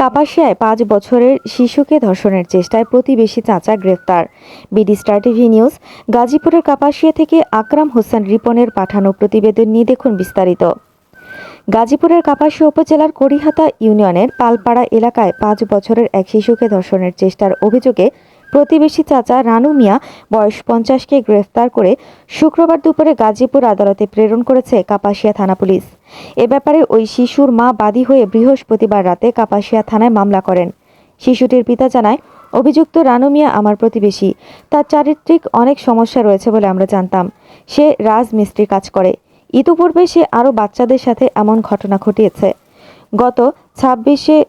কাপাসিয়ায় পাঁচ বছরের শিশুকে ধর্ষণের চেষ্টায় প্রতিবেশী চাচা গ্রেফতার। বিডি স্টার টিভি নিউজ, গাজীপুরের কাপাসিয়া থেকে আকরাম হোসেন রিপনের পাঠানো প্রতিবেদন নিয়ে দেখুন বিস্তারিত। গাজীপুরের কাপাসিয়া উপজেলার করিহাতা ইউনিয়নের পালপাড়া এলাকায় পাঁচ বছরের এক শিশুকে ধর্ষণের চেষ্টার অভিযোগে প্রতিবেশী চাচা রানু মিয়া বয়স পঞ্চাশকে গ্রেফতার করে শুক্রবার দুপুরে গাজীপুর আদালতে প্রেরণ করেছে কাপাসিয়া থানা পুলিশ। এ ব্যাপারে ওই শিশুর মা বাদী হয়ে বৃহস্পতিবার রাতে কাপাসিয়া থানায় মামলা করেন। শিশুটির পিতা জানায়, অভিযুক্ত রানু মিয়া আমার প্রতিবেশী। তার চারিত্রিক অনেক সমস্যা রয়েছে বলে আমরা জানতাম। সে রাজমিস্ত্রি কাজ করে। ইতিপূর্বে সে আরও বাচ্চাদের সাথে এমন ঘটনা ঘটিয়েছে। গত ছাব্বিশে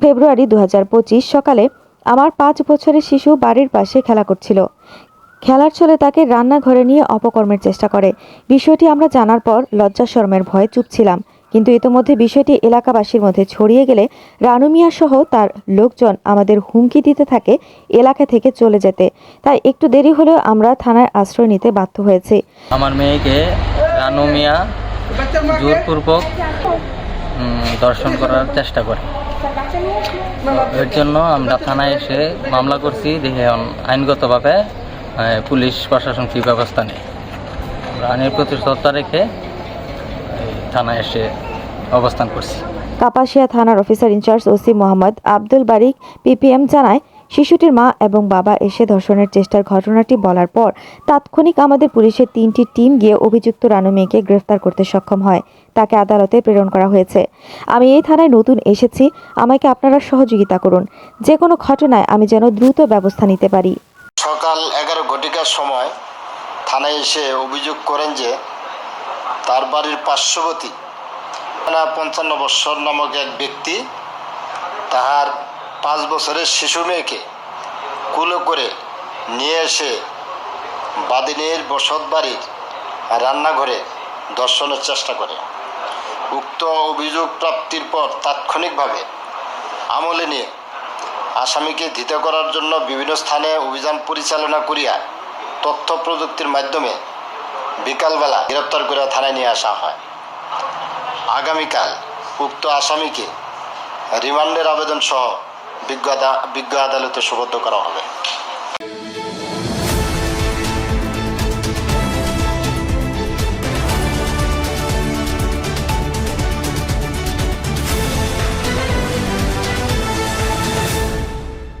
ফেব্রুয়ারি দু হাজার পঁচিশ সকালে আমার পাঁচ বছরের শিশু বাড়ির পাশে খেলা করছিল। খেলার ছলে তাকে রান্নাঘরে নিয়ে অপকর্মের চেষ্টা করে। বিষয়টি আমরা জানার পর লজ্জা শর্মের ভয়ে চুপ ছিলাম। কিন্তু ইতোমধ্যে বিষয়টি এলাকাবাসীর মধ্যে ছড়িয়ে গেলে রানু মিয়া সহ তার লোকজন আমাদের হুমকি দিতে থাকে এলাকা থেকে চলে যেতে। তাই একটু দেরি হলেও আমরা থানায় আশ্রয় নিতে বাধ্য হয়েছি। আমার মেয়েকে রানু মিয়া জোরপূর্বক দর্শন করার চেষ্টা করে। এর জন্য আমরা থানায় এসে মামলা করছি দেখে আইনগতভাবে পুলিশ প্রশাসন কী ব্যবস্থা নেই। আমরা আইনের প্রতি শ্রদ্ধা রেখে থানায় এসে অবস্থান করছি। কাপাসিয়া থানার officer in charge OC Mohammad Abdul Barik, PPM জানায় শিশুটির মা এবং বাবা এসে ধর্ষণের চেষ্টার ঘটনাটি বলার পর তাৎক্ষণিক আমাদের পুলিশের তিনটি টিম গিয়ে অভিযুক্ত রানু মেয়েকে গ্রেফতার করতে সক্ষম হয়। তাকে আদালতে প্রেরণ করা হয়েছে। আমি এই থানায় নতুন এসেছি। আমাকে আপনারা সহযোগিতা করুন। যে কোনো ঘটনায় আমি যেন দ্রুত ব্যবস্থা নিতে পারি। সকাল এগারো ঘটিকার সময় থানায় এসে অভিযোগ করেন যে তার বাড়ির পার্শ্ববর্তী, পঞ্চান্ন বৎসর নামক এক ব্যক্তি তাহার পাঁচ বছরের শিশু মেয়েকে কুলো করে নিয়ে এসে বাদিনীর বসত বাড়ির রান্নাঘরে দর্শনের চেষ্টা করে। উক্ত অভিযোগ প্রাপ্তির পর তাৎক্ষণিকভাবে আমলে নিয়ে আসামিকে ধৃত করার জন্য বিভিন্ন স্থানে অভিযান পরিচালনা করিয়া তথ্য প্রযুক্তির মাধ্যমে বিকালবেলা গ্রেপ্তার করে থানায় নিয়ে আসা হয়। আগামীকাল উক্ত আসামিকে রিমান্ডের আবেদন সহ বিজ্ঞ আদালতে সুবদ্ধ করা হবে।